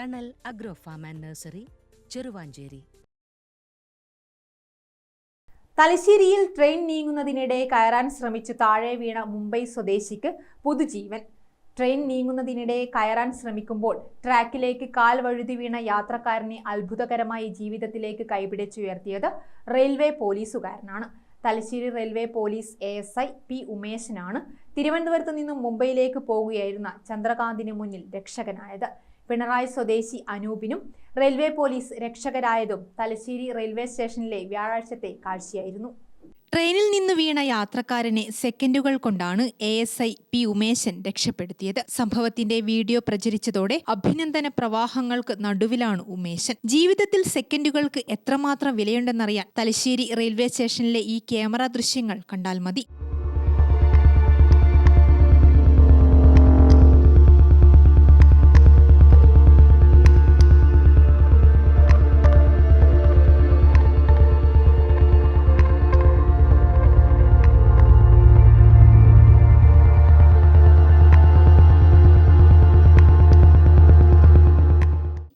Thanal agro farm and nursery Cheruvanchery. തലശ്ശേരിയിൽ train നീങ്ങുന്നതിനിടെ കയറാൻ ശ്രമിച്ച് താഴെ വീണ മുംബൈ സ്വദേശിക്ക് പുതുജീവൻ. ട്രെയിൻ നീങ്ങുന്നതിനിടെ കയറാൻ ശ്രമിക്കുമ്പോൾ ട്രാക്കിലേക്ക് കാൽ വഴുതി വീണ യാത്രക്കാരനെ അത്ഭുതകരമായി ജീവിതത്തിലേക്ക് കൈപിടിച്ചുയർത്തിയത് railway പോലീസുകാരനാണ്. Thalassery railway police A S I P ഉമേശനാണ്. തിരുവനന്തപുരത്ത് നിന്നും മുംബൈയിലേക്ക് പോകുകയായിരുന്ന ചന്ദ്രകാന്തിന് മുന്നിൽ രക്ഷകനായത്. പിണറായി സ്വദേശി അനൂപിനും റെയിൽവേ പോലീസ് രക്ഷകരായതും തലശ്ശേരി റെയിൽവേ സ്റ്റേഷനിലെ വ്യാഴാഴ്ചത്തെ കാഴ്ചയായിരുന്നു. ട്രെയിനിൽ നിന്ന് വീണ യാത്രക്കാരനെ സെക്കൻഡുകൾ കൊണ്ടാണ് A S I P Umeshan രക്ഷപ്പെടുത്തിയത്. സംഭവത്തിന്റെ വീഡിയോ പ്രചരിച്ചതോടെ അഭിനന്ദന പ്രവാഹങ്ങൾക്ക് നടുവിലാണ് ഉമേശൻ. ജീവിതത്തിൽ സെക്കൻഡുകൾക്ക് എത്രമാത്രം വിലയുണ്ടെന്നറിയാൻ തലശ്ശേരി റെയിൽവേ സ്റ്റേഷനിലെ ഈ ക്യാമറ ദൃശ്യങ്ങൾ കണ്ടാൽ മതി.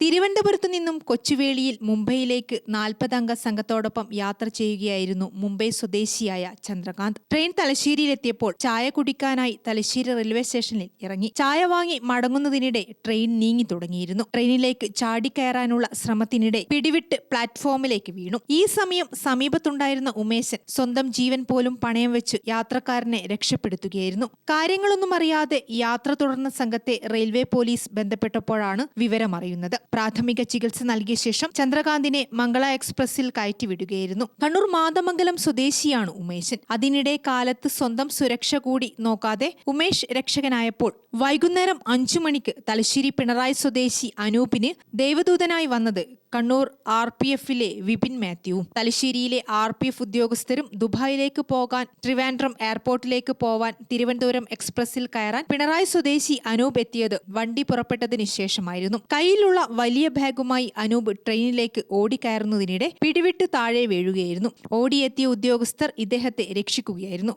തിരുവനന്തപുരത്തു നിന്നും കൊച്ചുവേളിയിൽ മുംബൈയിലേക്ക് നാൽപ്പതംഗ സംഘത്തോടൊപ്പം യാത്ര ചെയ്യുകയായിരുന്നു മുംബൈ സ്വദേശിയായ ചന്ദ്രകാന്ത്. ട്രെയിൻ തലശ്ശേരിയിലെത്തിയപ്പോൾ ചായ കുടിക്കാനായി തലശ്ശേരി റെയിൽവേ സ്റ്റേഷനിൽ ഇറങ്ങി. ചായ വാങ്ങി മടങ്ങുന്നതിനിടെ ട്രെയിൻ നീങ്ങി തുടങ്ങിയിരുന്നു. ട്രെയിനിലേക്ക് ചാടിക്കയറാനുള്ള ശ്രമത്തിനിടെ പിടിവിട്ട് പ്ലാറ്റ്ഫോമിലേക്ക് വീണു. ഈ സമയം സമീപത്തുണ്ടായിരുന്ന ഉമേശൻ സ്വന്തം ജീവൻ പോലും പണയം വെച്ച് യാത്രക്കാരനെ രക്ഷപ്പെടുത്തുകയായിരുന്നു. കാര്യങ്ങളൊന്നും അറിയാതെ യാത്ര തുടർന്ന സംഘത്തെ റെയിൽവേ പോലീസ് ബന്ധപ്പെട്ടപ്പോഴാണ് വിവരമറിയുന്നത്. പ്രാഥമിക ചികിത്സ നൽകിയ ശേഷം ചന്ദ്രകാന്തിനെ മംഗള എക്സ്പ്രസിൽ കയറ്റിവിടുകയായിരുന്നു. കണ്ണൂർ മാതമംഗലം സ്വദേശിയാണ് ഉമേശൻ. അതിനിടെ കാലത്ത് സ്വന്തം സുരക്ഷ കൂടി നോക്കാതെ ഉമേഷ് രക്ഷകനായപ്പോൾ വൈകുന്നേരം അഞ്ചു മണിക്ക് തലശ്ശേരി പിണറായി സ്വദേശി അനൂപിന് ദേവദൂതനായി വന്നത് കണ്ണൂർ ആർ പി എഫിലെ വിപിൻ മാത്യു. തലശ്ശേരിയിലെ ആർ പി എഫ് ഉദ്യോഗസ്ഥരും ദുബായിലേക്ക് പോകാൻ ട്രിവാൻഡ്രം എയർപോർട്ടിലേക്ക് പോവാൻ തിരുവനന്തപുരം എക്സ്പ്രസിൽ കയറാൻ പിണറായി സ്വദേശി അനൂപ് എത്തിയത് വണ്ടി പുറപ്പെട്ടതിന് ശേഷമായിരുന്നു. കയ്യിലുള്ള വലിയ ബാഗുമായി അനൂപ് ട്രെയിനിലേക്ക് ഓടിക്കയറുന്നതിനിടെ പിടിവിട്ട് താഴെ വീഴുകയായിരുന്നു. ഓടിയെത്തിയ ഉദ്യോഗസ്ഥർ ഇദ്ദേഹത്തെ രക്ഷിക്കുകയായിരുന്നു.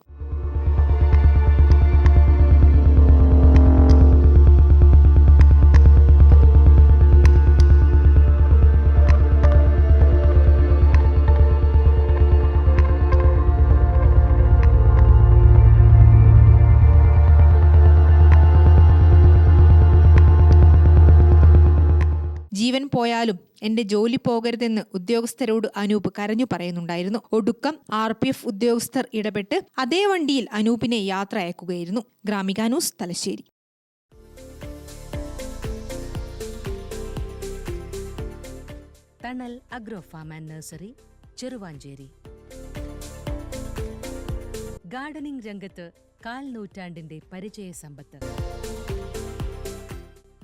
ജീവൻ പോയാലും എന്റെ ജോലി പോകരുതെന്ന് ഉദ്യോഗസ്ഥരോട് അനൂപ് കരഞ്ഞു പറയുന്നുണ്ടായിരുന്നു. ഒടുക്കം ആർ പി എഫ് ഉദ്യോഗസ്ഥർ ഇടപെട്ട് അതേ വണ്ടിയിൽ അനൂപിനെ യാത്ര അയക്കുകയായിരുന്നു. ഗ്രാമിക ന്യൂസ് തലശ്ശേരി. തണൽ നഴ്സറി ചെറുവാഞ്ചേരി. രംഗത്ത് കാൽ നൂറ്റാണ്ടിന്റെ പരിചയ സമ്പത്ത്.